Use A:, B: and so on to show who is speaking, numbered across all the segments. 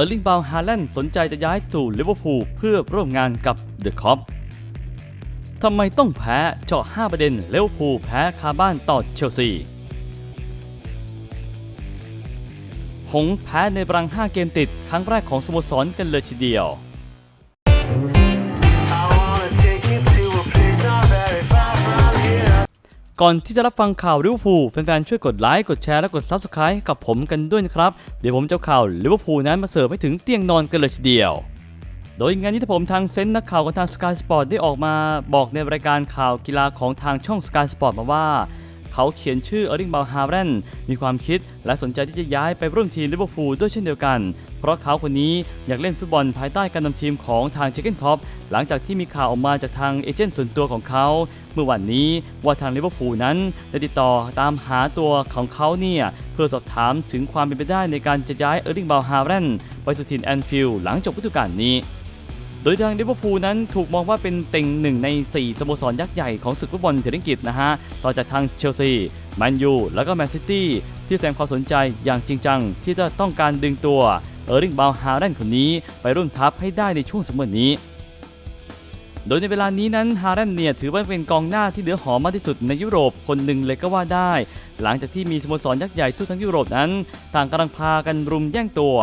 A: อร์ลิงบาวฮาแลนด์สนใจจะย้ายสู่ลิเวอร์พูลเพื่อร่วมงานกับเดอะคอปทำไมต้องแพ้เจาะ 5 ประเด็นเลเวอร์พูลแพ้คาบ้านต่อเชลซี หงแพ้ในบรัง 5 เกมติด ครั้งแรกของสโมสรกันเลยทีเดียว ก่อนที่จะรับฟังข่าวลิเวอร์พูลแฟนๆช่วยกดไลค์กดแชร์และกดซับสไคร b e กับผมกันด้วยนะครับ เดี๋ยวผมจะข่าวลิเวอร์พูลนั้นมาเสิร์ฟให้ถึงเตียงนอนกันเลยทีเดียว โดยงานนี้ที่ผมทางเซนต์นักข่าวของทาง Sky Sport ได้ออกมาบอกในรายการข่าวกีฬาของทางช่อง Sky Sport มาว่า เขาเขียนชื่อเออร์ลิงบาฮาร์แรนมีความคิดและสนใจที่จะย้ายไปร่วมทีมลิเวอร์พูลด้วยเช่นเดียวกัน เพราะเขาคนนี้อยากเล่นฟุตบอลภายใต้การนำทีมของทางเจเกนคอปหลังจากที่มีข่าวออกมาจากทางเอเจนต์ส่วนตัวของเขา เมื่อวันนี้ว่าทางลิเวอร์พูลนั้นได้ติดต่อตามหาตัวของเขาเนี่ยเพื่อสอบถามถึงความเป็นไปได้ในการจะย้ายเออร์ลิงบาฮาร์แรนไปสู่ทีมแอนฟิลด์หลังจบฤดูกาลนี้ โดยทางลิเวอร์พูลนั้นถูกมองว่าเป็นเต็งหนึ่งใน 4สโมสรยักษ์ใหญ่ของศึกฟุตบอลเทนนิสอังกฤษนะฮะ ต่อจากทางเชลซีแมนยูแล้วก็แมนซิตี้ที่แสดงความสนใจอย่างจริงจัง ที่จะต้องการดึงตัวเออร์ลิงบาวฮาร์แลนคนนี้ไปร่วมทัพให้ได้ในช่วงสมมตินี้โดยในเวลานี้นั้นฮาร์แลนเนี่ยถือว่าเป็นกองหน้าที่เหลือหอมมากที่สุดในยุโรปคนหนึ่งเลยก็ว่าได้ หลังจากที่มีสโมสรยักษ์ใหญ่ทั่วทั้งยุโรปนั้น ต่างกำลังพากันรุมแย่งตัว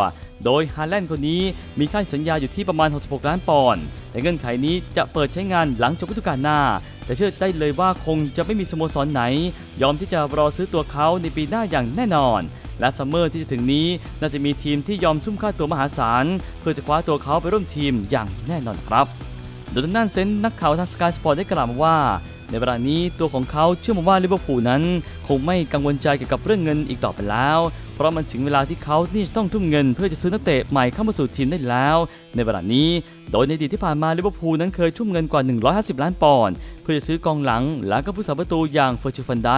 A: โดยฮาร์แลนด์คนนี้มีค่าสัญญาอยู่ที่ประมาณ 66 ล้านปอนด์ แต่เงื่อนไขนี้จะเปิดใช้งานหลังจบฤดูกาลหน้า แต่เชื่อได้เลยว่าคงจะไม่มีสโมสรไหน ยอมที่จะรอซื้อตัวเขาในปีหน้าอย่างแน่นอน และซัมเมอร์ที่จะถึงนี้น่าจะมีทีมที่ยอมทุ่มค่าตัวมหาศาลเพื่อจะคว้าตัวเขาไปร่วมทีมอย่างแน่นอนครับ โดยทางด้านเซนต์นักข่าวทางสกายสปอร์ตได้กล่าวมาว่าในเวลานี้ตัวของเขาเชื่อมาว่าลิเวอร์พูลนั้น คงไม่กังวลใจเกี่ยวกับเรื่องเงินอีกต่อไปแล้ว เพราะมันถึงเวลาที่เขาที่จะต้องทุ่มเงิน เพื่อจะซื้อนักเตะใหม่เข้ามาสู่ทีมได้แล้ว ในเวลานี้ โดยในอดีตที่ผ่านมาลิเวอร์พูลนั้นเคยทุ่มเงินกว่า 150 ล้านปอนด์เพื่อจะซื้อกองหลัง และก็ผู้สาประตูอย่างเฟอร์ชิฟันได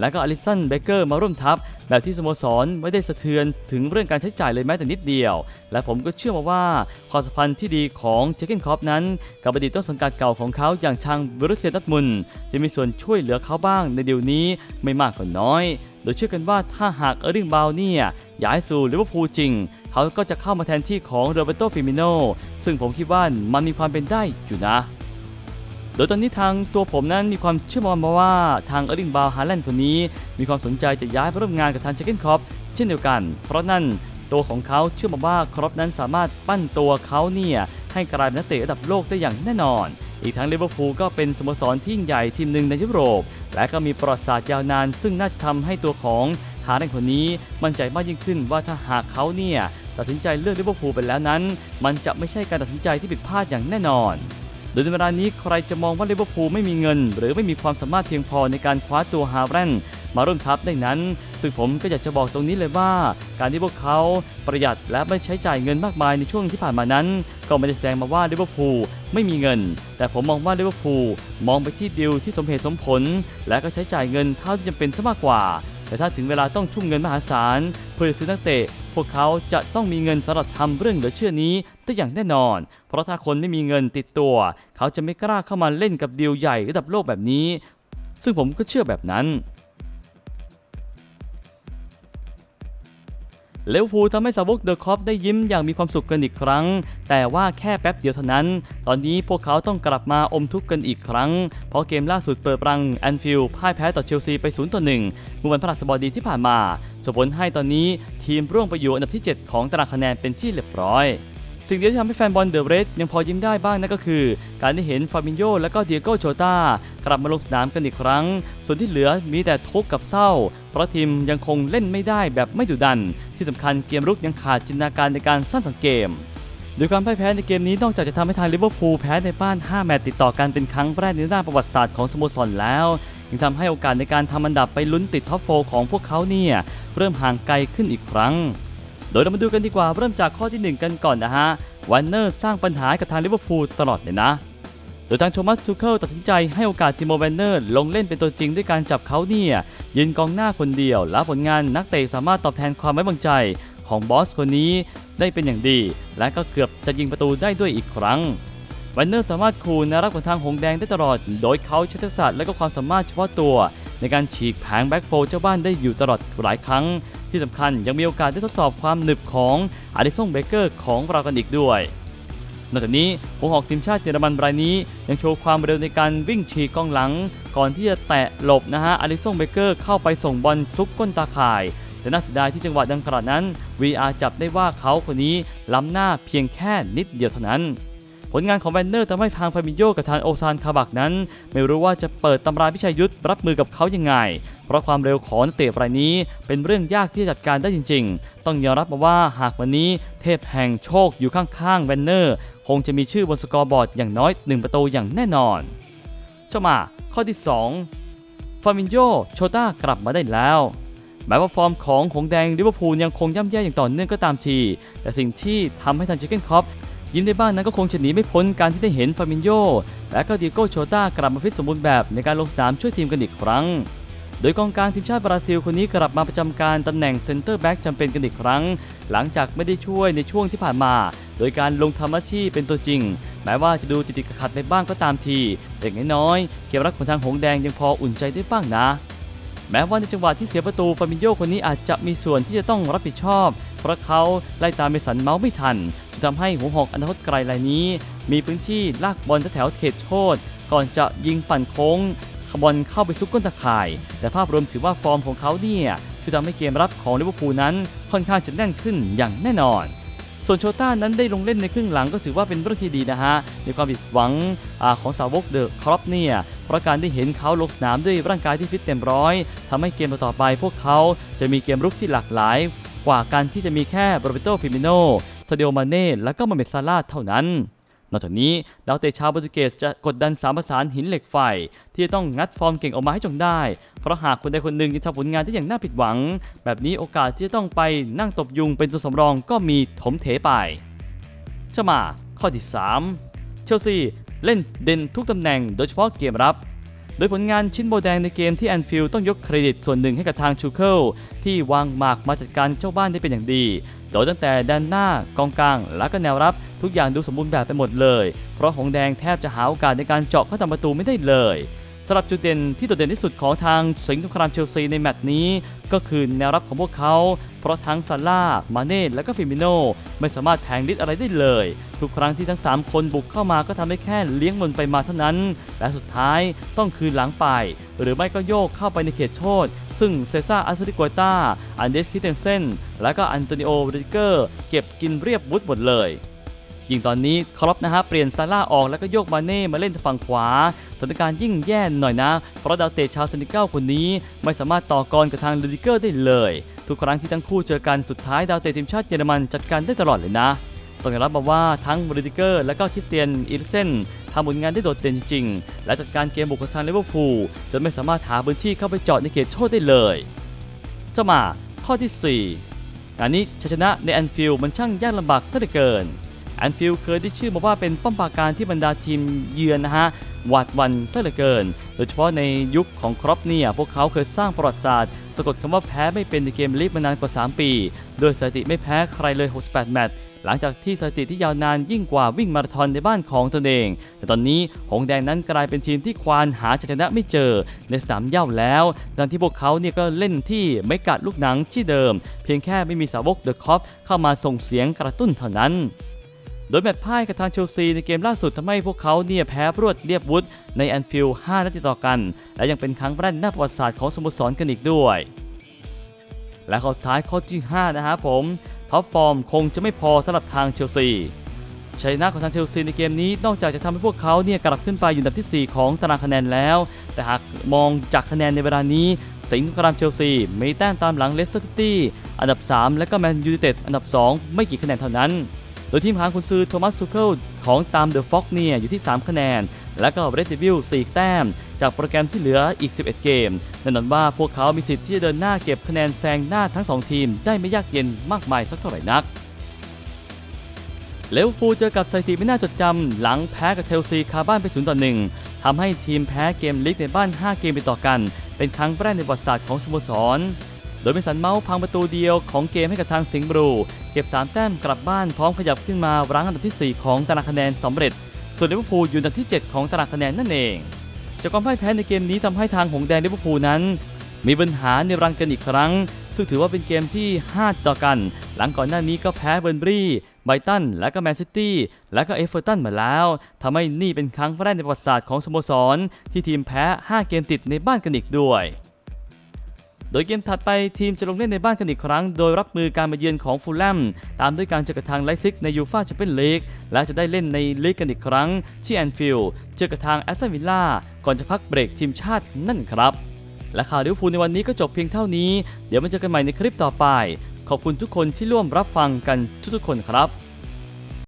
A: และก็อลิสันเบเกอร์มาร่วมทัพแบบที่สโมสรไม่ได้สะเทือนถึงเรื่องการใช้จ่ายเลยแม้แต่นิดเดียว และผมก็เชื่อมาว่าความสัมพันธ์ที่ดีของเจเกนคอปนั้น กับอดีตต้นสังกัดเก่าของเขาอย่างชางบรุเซียดัตมุน จะมีส่วนช่วยเหลือเขาบ้างในเดียวนี้ไม่มากก็น้อย โดยเชื่อกันว่าถ้าหากเออร์ลิงบาวเนี่ยย้ายสู่ลิเวอร์พูลจริง เขาก็จะเข้ามาแทนที่ของโรเบโตฟิมิโนซึ่งผมคิดว่ามันมีความเป็นได้อยู่นะ โดยตอนนี้ทางตัวผมนั้นมีความเชื่อมั่นมาว่าทางเออร์ลิงบาวฮาแลนด์คนนี้ มีความสนใจจะย้ายไปร่วมงานกับทางเชคเกนคอปเช่นเดียวกัน เพราะนั่นตัวของเขาเชื่อมาว่าครอปนั้นสามารถปั้นตัวเขาเนี่ยให้กลายเป็นนักเตะระดับโลกได้อย่างแน่นอน อีกทั้งลิเวอร์พูลก็เป็นสโมสรที่ยิ่งใหญ่ทีมหนึ่งในยุโรป และก็มีประวัติศาสตร์ยาวนาน ซึ่งน่าจะทำให้ตัวของฮาแลนด์คนนี้มั่นใจมากยิ่งขึ้นว่าถ้าหากเขาเนี่ยตัดสินใจเลือกลิเวอร์พูลไปแล้วนั้น มันจะไม่ใช่การตัดสินใจที่ผิดพลาดอย่างแน่นอน โดยในเวลานี้ใครจะมองว่าลิเวอร์พูลไม่มีเงิน หรือไม่มีความสามารถเพียงพอในการคว้าตัวฮาแรนด์ มาร่วมทัพได้นั้น ซึ่งผมก็อยากจะบอกตรงนี้เลยว่า การที่พวกเขาประหยัดและไม่ใช้จ่ายเงินมากมายในช่วงที่ผ่านมานั้น ก็ไม่ได้แสดงมาว่าลิเวอร์พูลไม่มีเงิน แต่ผมมองว่าลิเวอร์พูลมองไปที่ดิวที่สมเหตุสมผล และก็ใช้จ่ายเงินเท่าที่จำเป็นซะมากกว่า แต่ถ้าถึงเวลาต้องทุ่มเงินมหาศาลเพื่อซื้อนักเตะพวกเขาจะต้องมีเงินสำหรับทำเรื่องเหลือเชื่อนี้ได้อย่างแน่นอน เพราะถ้าคนไม่มีเงินติดตัว เขาจะไม่กล้าเข้ามาเล่นกับดีลใหญ่ระดับโลกแบบนี้ ซึ่งผมก็เชื่อแบบนั้น เลวพูทำให้สาวกเดอะคอปได้ยิ้มอย่างมีความสุขกันอีกครั้ง แต่ว่าแค่แป๊บเดียวเท่านั้น ตอนนี้พวกเขาต้องกลับมาอมทุกข์กันอีกครั้ง เพราะเกมล่าสุดเปิดรังแอนฟิลพ่ายแพ้ต่อเชลซีไป0ต่อ1เมื่อวันพฤหัสบดีที่ผ่านมาส่งผลให้ตอนนี้ทีมร่วงไปอยู่อันดับที่ 7 ของตารางคะแนนเป็นที่เรียบร้อย สิ่งเดียวที่ทำให้แฟนบอลเดอะเรดยังพอยิ้มได้บ้างนั่นก็คือ การได้เห็นฟาบินโยและก็เดียโกโชตากลับมาลงสนามกันอีกครั้ง ส่วนที่เหลือมีแต่ทุกข์กับเศร้า เพราะทีมยังคงเล่นไม่ได้แบบไม่ดุดัน ที่สำคัญเกมรุกยังขาดจินตนาการในการสร้างสรรค์เกมโดยการพ่ายแพ้ในเกมนี้นอกจากจะทำให้ทางลิเวอร์พูลแพ้ในบ้าน 5 แมตช์ติดต่อกันเป็นครั้งแรกในด้านประวัติศาสตร์ของสโมสรแล้ว ยังทำให้โอกาสในการทำอันดับไปลุ้นติดท็อปโฟของพวกเขาเนี่ยเริ่มห่างไกลขึ้นอีกครั้ง โดยเรามาดูกันดีกว่าเริ่มจากข้อทีหนึ่1 กันก่อนนะฮะวันเนอร์สร้างปัญหาหกับทางลิเวอร์พูลตลอดเลยนะ โดยทางโทมัสทูเคิลตัดสินใจให้โอกาสทิโมแวนเนอร์ลงเล่นเป็นตัวจริงด้วยการจับเขาเนี่ยยืนกองหน้าคนเดียว และผลงานนักเตะสามารถตอบแทนความไว้วางใจของบอสคนนี้ได้เป็นอย่างดี และก็เกือบจะยิงประตูได้ด้วยอีกครั้งแวนเนอร์สามารถคูนนักของทางหงแดงได้ตลอด โดยเขาใช้ทักษะและก็ความสามารถเฉพาะตัว ในการฉีกแผงแบ็กโฟเจ้าบ้านได้อยู่ตลอดหลายครั้ง ที่สำคัญยังมีโอกาสได้ทดสอบความหนึบของอาริสันเบเกอร์ของเรากันอีกด้วย นอกจากนี้หัวหอกทีมชาติเยอรมันรายนี้ยังโชว์ความเร็วในการวิ่งฉีกกองหลัง ก่อนที่จะแตะหลบนะฮะอาริสันเบเกอร์เข้าไปส่งบอลซุกก้นตาข่ายแต่น่าเสียดายที่จังหวะดังกล่าวนั้น VR จับได้ว่าเขาคนนี้ล้ำหน้าเพียงแค่นิดเดียวเท่านั้น ผลงานของแวนเนอร์ทำให้ทางฟาบินโยกับทางโอซานคาบักนั้น ไม่รู้ว่าจะเปิดตำราพิชัยยุทธรับมือกับเขายังไง เพราะความเร็วของนักเตะรายนี้ เป็นเรื่องยากที่จะจัดการได้จริง ๆ ต้องยอมรับมาว่าหากวันนี้เทพแห่งโชคอยู่ข้างๆแวนเนอร์ คงจะมีชื่อบนสกอร์บอร์ดอย่างน้อย 1 ประตูอย่างแน่นอนเจ้ามาข้อที่ 2 ฟาบินโยโชต้ากลับมาได้แล้วแม้ว่าฟอร์มของหงแดงลิเวอร์พูลยังคงย่ำแย่อย่างต่อเนื่องก็ตามที แต่สิ่งที่ทำให้ทางเจเกนคอป ยิ้มได้บ้างนั้นก็คงจะหนีไม่พ้นการที่ได้เห็นฟาบินโยและก็ดิโก้โชต้ากลับมาฟิตสมบูรณ์แบบในการลงสนามช่วยทีมกันอีกครั้ง โดยกองกลางทีมชาติบราซิลคนนี้กลับมาประจำการตำแหน่งเซนเตอร์แบ็กจำเป็นกันอีกครั้ง หลังจากไม่ได้ช่วยในช่วงที่ผ่านมา โดยการลงทำหน้าที่เป็นตัวจริง แม้ว่าจะดูติดๆขัดในบ้างก็ตามทีแต่อย่างน้อยเกมรักของทางหงแดงยังพออุ่นใจได้บ้างนะแม้ว่าในจังหวะที่เสียประตูฟาบินโยคนนี้อาจจะมีส่วนที่จะต้องรับผิดชอบ เพราะเขาไล่ตามเมสันเมาส์ไม่ทัน ทำให้หัวหอกอนาคตไกลรายนี้ มีพื้นที่ลากบอลแถวเขตโทษ ก่อนจะยิงปั่นโค้งขบอลเข้าไปซุกก้นตะข่าย แต่ภาพรวมถือว่าฟอร์มของเขาเนี่ยช่วยทำให้เกมรับของลิเวอร์พูลนั้นค่อนข้างจะแน่นขึ้นอย่างแน่นอน ส่วนโชต้านั้นได้ลงเล่นในครึ่งหลังก็ถือว่าเป็นเรื่องที่ดีนะฮะ ในความผิดหวังอของสาวกเดอะครอปเนี่ย เพราะการได้เห็นเขาลงสนามด้วยร่างกายที่ฟิตเต็มร้อยทำให้เกมต่อไปพวกเขาจะมีเกมรุกที่หลากหลาย กว่าการที่จะมีแค่โรเบโตฟิมิโน ซาเดโอมาเน่และก็มาเมซาลาเท่านั้น นอกจากนี้ดาวเตะชาวโปรตุเกสจะกดดันสามประสานหินเหล็กไฟ ที่จะต้องงัดฟอร์มเก่งออกมาให้จงได้ เพราะหากคนใดคนหนึ่งยังทำผลงานได้อย่างน่าผิดหวัง แบบนี้โอกาสที่จะต้องไปนั่งตบยุงเป็นตัวสำรองก็มีถมเถไปจะมาข้อที่ 3 เชลซีเล่นเด่นทุกตำแหน่งโดยเฉพาะเกมรับ ดยผลงานชิ้นโบแดงในเกมที่แอนฟิลด์ต้องยกเครดิตส่วนหนึ่งให้กับทางชูเคิลที่วางหมากมาจัดการเจ้าบ้านได้เป็นอย่างดี โดยตั้งแต่ด้านหน้ากองกลาง และก็แนวรับทุกอย่างดูสมบูรณ์แบบไปหมดเลย เพราะหงแดงแทบจะหาโอกาสในการเจาะเข้าทำประตูไม่ได้เลยสำหรับจุดเด่นที่โดดเด่นที่สุดของทางสิงห์สงครามเชลซีในแมตช์นี้ ก็คือแนวรับของพวกเขา เพราะทั้งซาร่าห์มาเน่ และก็ฟิมิโนไม่สามารถแทงลิดอะไรได้เลย ทุกครั้งที่ทั้ง 3 คนบุกเข้ามาก็ทำได้แค่เลี้ยงบอลไปมาเท่านั้น และสุดท้ายต้องคืนหลังไป หรือไม่ก็โยกเข้าไปในเขตโทษ ซึ่งเซซ่าอัสริกวตาอันเดสคิเทนเซนและก็อันโตนิโอริเกอร์ เก็บกินเรียบวุฒหมดเลย ยิ่งตอนนี้ครอปนะฮะเปลี่ยนซาร่าออกแล้วก็โยกมาเน่มาเล่นฝั่งขวาสถานการณ์ยิ่งแย่หน่อยนะ เพราะดาวเตะชาวเซนิเกลคนนี้ ไม่สามารถต่อกรกับทางลูดิเกอร์ได้เลย ทุกครั้งที่ทั้งคู่เจอกันสุดท้ายดาวเตะทีมชาติเยอรมันจัดการได้ตลอดเลยนะต้องยอมรับมาว่าทั้งบริดิเกอร์และก็คริสเตียนอีริกเซนทำผลงานได้โดดเด่นจริงๆ และจัดการเกมบุกของทางลิเวอร์พูลจนไม่สามารถหาพื้นที่เข้าไปจาะในเขตโทษได้เลยจะมาข้อที่ 4งานนี้ชัยชนะในแอนฟิลด์มันช่างยากลำบากซะเหลือเกิน แอนฟิลด์เคยได้ชื่อมาว่าเป็นป้อมปราการที่บรรดาทีมเยือนนะฮะหวาดวันซะเหลือเกิน โดยเฉพาะในยุคของครอปเนี่ยพวกเขาเคยสร้างประวัติศาสตร์สะกดคำว่าแพ้ไม่เป็นในเกมลีกมานานกว่า 3 ปี โดยสถิติไม่แพ้ใครเลย 68 แมตช์หลังจากที่สถิติที่ยาวนานยิ่งกว่าวิ่งมาราธอนในบ้านของตนเอง แต่ตอนนี้หงแดงนั้นกลายเป็นทีมที่ควานหาชนะไม่เจอในสนามเย้าแล้วดังที่พวกเขาเนี่ยก็เล่นที่ไม่กัดลูกหนังที่เดิม เพียงแค่ไม่มีสาวกเดอะคอปเข้ามาส่งเสียงกระตุ้นเท่านั้น โดยแมตช์พ่ายกับทางเชลซีในเกมล่าสุดทำให้พวกเขาเนี่ยแพ้รวดเรียบวุฒในแอนฟิลด์5นัดติดต่อกัน และยังเป็นครั้งแรกในประวัติศาสตร์ของสโมสรกันอีกด้วย และข้อสุดท้ายข้อที่ 5 นะฮะผมท็อปฟอร์มคงจะไม่พอสำหรับทางเชลซีชัยชนะของทางเชลซีในเกมนี้นอกจากจะทำให้พวกเขาเนี่ยกลับขึ้นไปอยู่อันดับทีสี่ 4 ของตารางคะแนนแล้ว แต่หากมองจากคะแนนในเวลานี้ สิงห์สงครามเชลซีมีแต้มตามหลังเลสเตอร์ซิตี้อันดับ 3 และก็แมนยูไนเต็ดอันดับ 2 ไม่กี่คะแนนเท่านั้น โดยทีมหางคุณซือโทมัสทูเคิลของตามเดอะฟ็อกเนี่ยอยู่ที่ 3 คะแนน และก็เรดดิวิล4แต้ม จากโปรแกรมที่เหลืออีก 11 เกมแน่นอนว่าพวกเขามีสิทธิ์ที่จะเดินหน้าเก็บคะแนนแซงหน้าทั้ง 2 ทีม ได้ไม่ยากเย็นมากมายสักเท่าไหร่นักเลวอร์พูเจอกับสถิติไม่น่าจดจำหลังแพ้กับเชลซีคาบ้านไป0ต่อ1ทำให้ทีมแพ้เกมลีกในบ้าน 5 เกมติดต่อกัน เป็นครั้งแรกในประวัติศาสตร์ของสโมสร โดยเป็นสันเมาส์พังประตูเดียวของเกมให้กับทางสิงห์บลู เก็บ 3 แต้มกลับบ้านพร้อมขยับขึ้นมารั้งอันดับที่ 4 ของตารางคะแนนสำเร็จ ส่วนลิเวอร์พูลอยู่อันดับที่ 7 ของตารางคะแนนนั่นเอง จากความพ่ายแพ้ในเกมนี้ทำให้ทางหงแดงลิเวอร์พูลนั้น มีปัญหาในรังกันอีกครั้งซึ่งถือว่าเป็นเกมที่ 5 ต่อกัน หลังก่อนหน้านี้ก็แพ้เบอร์นบรีไบรตัน และก็แมนซิตี้ และก็เอเวอร์ตันมาแล้วทำให้นี่เป็นครั้งแรกในประวัติศาสตร์ของสโมสร ที่ทีมแพ้ 5 เกมติดในบ้านกันอีกด้วย โดยเกมถัดไปทีมจะลงเล่นในบ้านกันอีกครั้ง โดยรับมือการมาเยือนของฟูลแลมตามด้วยการเจอกับทางไลซิกในยูฟาแชมเปี้ยนลีกและจะได้เล่นในลีกกันอีกครั้ง ที่แอนฟิลด์เจอกับทางแอสตันวิลล่าก่อนจะพักเบรกทีมชาตินั่นครับ และข่าวลิเวอร์พูลในวันนี้ก็จบเพียงเท่านี้ เดี๋ยวมาเจอกันใหม่ในคลิปต่อไป ขอบคุณทุกคนที่ร่วมรับฟังกันทุกๆคนครับ